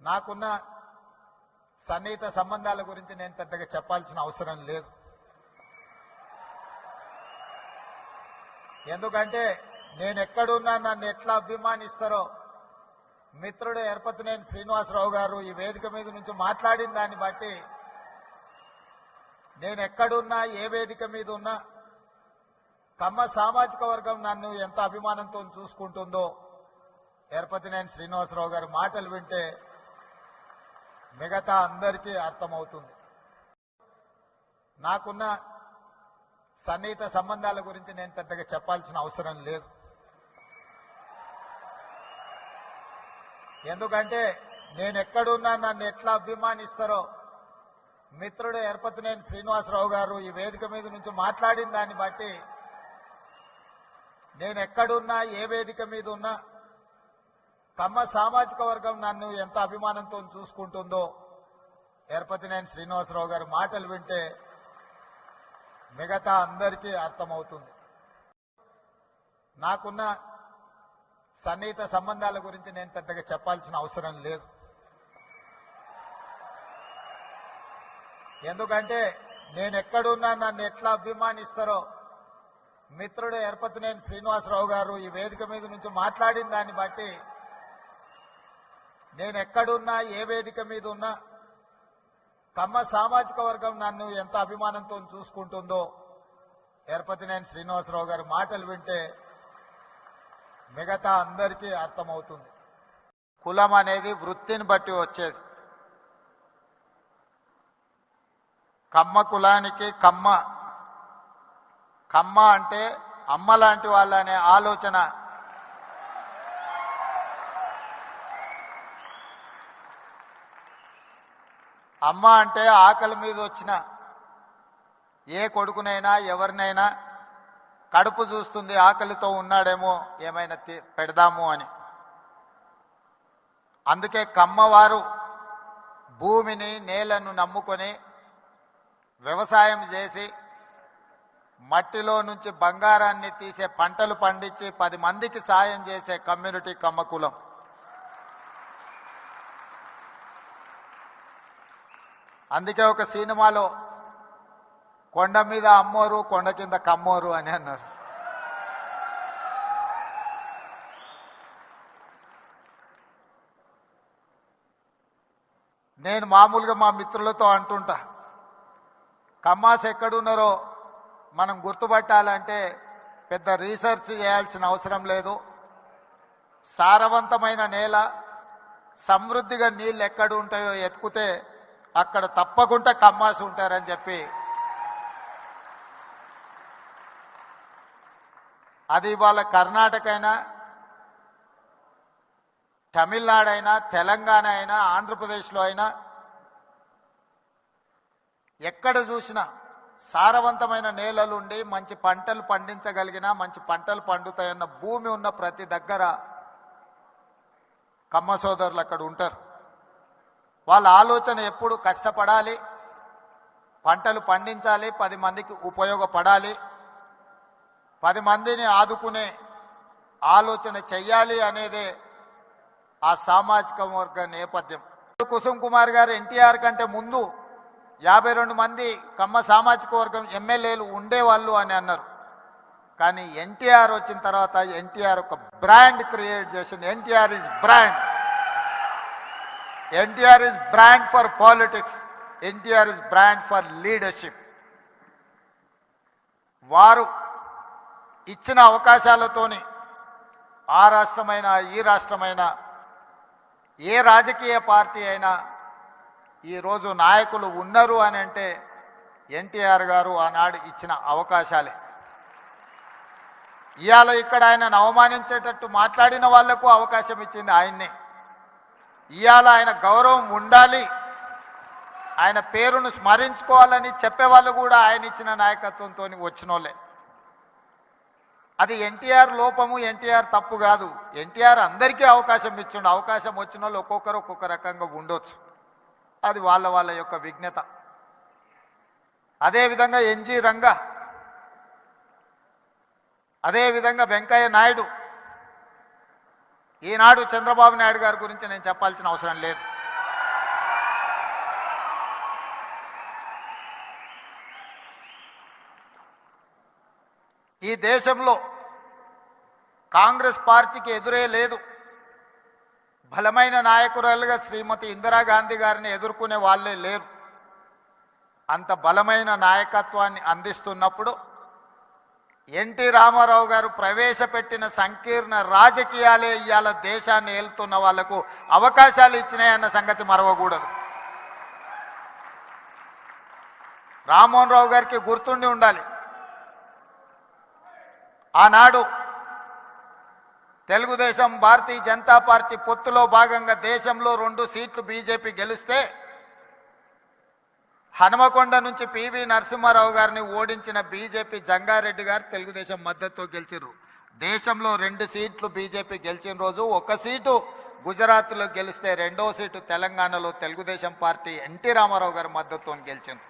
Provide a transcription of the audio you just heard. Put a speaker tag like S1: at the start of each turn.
S1: నాకున్న సన్నిహిత సంబంధాల గురించి నేను పెద్దగా చెప్పాల్సిన అవసరం లేదు. ఎందుకంటే నేను ఎక్కడున్నా నన్ను ఎట్లా అభిమానిస్తారో మిత్రుడు ఎరపతినేని శ్రీనివాసరావు గారు ఈ వేదిక మీద నుంచి మాట్లాడిన దాన్ని బట్టి నేను ఎక్కడున్నా ఏ వేదిక మీద ఉన్నా కమ్మ సామాజిక వర్గం నన్ను ఎంత అభిమానంతో చూసుకుంటుందో ఎరపతినేని శ్రీనివాసరావు గారి మాటలు వింటే మిగతా అందరికీ అర్థమవుతుంది. నాకున్న సన్నిహిత సంబంధాల గురించి నేను పెద్దగా చెప్పాల్సిన అవసరం లేదు. ఎందుకంటే నేను ఎక్కడున్నా నన్ను ఎట్లా అభిమానిస్తారో మిత్రుడు ఎరపతినేని శ్రీనివాసరావు గారు ఈ వేదిక మీద నుంచి మాట్లాడిన దాన్ని బట్టి నేను ఎక్కడున్నా ఏ వేదిక మీద ఉన్నా తమ సామాజిక వర్గం నన్ను ఎంత అభిమానంతో చూసుకుంటుందో. ఎరపతినేని శ్రీనివాసరావు గారి మాటలు వింటే మిగతా అందరికీ అర్థమవుతుంది. నాకున్న సన్నిహిత సంబంధాల గురించి నేను పెద్దగా చెప్పాల్సిన అవసరం లేదు. ఎందుకంటే నేను ఎక్కడున్నా నన్ను ఎట్లా అభిమానిస్తారో మిత్రుడు ఎరపతినేని శ్రీనివాసరావు గారు ఈ వేదిక మీద నుంచి మాట్లాడిన దాన్ని బట్టి నేను ఎక్కడున్నా ఏ వేదిక మీద ఉన్నా కమ్మ సామాజిక వర్గం నన్ను ఎంత అభిమానంతో చూసుకుంటుందో. ఎరపతినేని శ్రీనివాసరావు గారి మాటలు వింటే మిగతా అందరికీ అర్థమవుతుంది. కులం అనేది వృత్తిని బట్టి వచ్చేది. కమ్మ కులానికి కమ్మ. కమ్మ అంటే అమ్మ లాంటి వాళ్ళనే ఆలోచన అమ్మ అంటే ఆకలి మీద వచ్చిన ఏ కొడుకునైనా ఎవరినైనా కడుపు చూస్తుంది ఆకలితో ఉన్నాడేమో ఏమైనా తి- పెడదాము అని. అందుకే కమ్మవారు భూమిని నేలను నమ్ముకొని వ్యవసాయం చేసి మట్టిలో నుంచి బంగారాన్ని తీసే పంటలు పండించి పది మందికి సాయం చేసే కమ్యూనిటీ కమ్మకులం అందుకే ఒక సినిమాలో కొండ మీద అమ్మోరు కొండ కింద కమ్మోరు అని అన్నారు. నేను మామూలుగా మా మిత్రులతో అంటుంటా కమ్మాస్ ఎక్కడున్నారో మనం గుర్తుపట్టాలంటే పెద్ద రీసెర్చ్ చేయాల్సిన అవసరం లేదు. సారవంతమైన నేల సమృద్ధిగా నీళ్ళు ఎక్కడ ఉంటాయో ఎత్తుకుతే అక్కడ తప్పకుండా కమ్మాసి ఉంటారని చెప్పి. అది ఇవాళ కర్ణాటక అయినా తమిళనాడు అయినా తెలంగాణ అయినా ఆంధ్రప్రదేశ్లో అయినా ఎక్కడ చూసినా సారవంతమైన నేలలుండి మంచి పంటలు పండించగలిగిన మంచి పంటలు పండుతాయన్న భూమి ఉన్న ప్రతి దగ్గర కమ్మ సోదరులు అక్కడ ఉంటారు. వాళ్ళ ఆలోచన ఎప్పుడు కష్టపడాలి? పంటలు పండించాలి పది మందికి ఉపయోగపడాలి పది మందిని ఆదుకునే ఆలోచన చెయ్యాలి అనేదే ఆ సామాజిక వర్గ నేపథ్యం. కుసుమ్ కుమార్ గారు ఎన్టీఆర్ కంటే ముందు యాభై రెండు మంది కమ్మ సామాజిక వర్గం ఎమ్మెల్యేలు ఉండేవాళ్ళు అని అన్నారు. కానీ ఎన్టీఆర్ వచ్చిన తర్వాత ఎన్టీఆర్ ఒక బ్రాండ్ క్రియేట్ చేసింది. NTR is brand. NTR is brand for politics NTR is brand for leadership వారు ఇచ్చిన అవకాశాలతోని ఆ రాష్ట్రమైనా ఈ రాష్ట్రమైనా ఏ రాజకీయ పార్టీ అయినా ఈరోజు నాయకులు ఉన్నారు అని అంటే ఎన్టీఆర్ గారు ఆనాడు ఇచ్చిన అవకాశాలే. ఇవాళ ఇక్కడ ఆయనను అవమానించేటట్టు మాట్లాడిన వాళ్ళకు అవకాశం ఇచ్చింది ఆయన్నే. ఇవాళ ఆయన గౌరవం ఉండాలి. ఆయన పేరును స్మరించుకోవాలని చెప్పేవాళ్ళు కూడా ఆయన ఇచ్చిన నాయకత్వంతో వచ్చినోళ్ళే. అది ఎన్టీఆర్ లోపము ఎన్టీఆర్ తప్పు కాదు. ఎన్టీఆర్ అందరికీ అవకాశం ఇచ్చిండు. అవకాశం వచ్చిన వాళ్ళు ఒక్కొక్కరు ఒక్కొక్క రకంగా ఉండొచ్చు. అది వాళ్ళ వాళ్ళ యొక్క విజ్ఞత. అదేవిధంగా ఎన్జి రంగ అదేవిధంగా వెంకయ్య నాయుడు ఈనాడు చంద్రబాబు నాయుడు గారి గురించి నేను చెప్పాల్సిన అవసరం లేదు. ఈ దేశంలో కాంగ్రెస్ పార్టీకి ఎదురే లేదు. బలమైన నాయకురాలుగా శ్రీమతి ఇందిరాగాంధీ గారిని ఎదుర్కొనే వాళ్ళే లేరు. అంత బలమైన నాయకత్వాన్ని అందిస్తున్నప్పుడు ఎన్టీ రామారావు గారు ప్రవేశపెట్టిన సంకీర్ణ రాజకీయాలే ఇవాళ దేశాన్ని ఏలుతున్న వాళ్ళకు అవకాశాలు ఇచ్చినాయన్న సంగతి మరవకూడదు. రామ్మోహన్ రావు గారికి గుర్తుండి ఉండాలి. ఆనాడు తెలుగుదేశం భారతీయ జనతా పార్టీ పొత్తులో భాగంగా దేశంలో రెండు సీట్లు బీజేపీ గెలిస్తే హనుమకొండ నుంచి పివి నరసింహారావు గారిని ఓడించిన బీజేపీ జంగారెడ్డి గారు తెలుగుదేశం మద్దతుతో గెలిచిర్రు. దేశంలో రెండు సీట్లు బీజేపీ గెలిచిన రోజు ఒక సీటు గుజరాత్లో గెలిస్తే రెండో సీటు తెలంగాణలో తెలుగుదేశం పార్టీ ఎన్టీ రామారావు గారి మద్దతుతో గెలిచింది.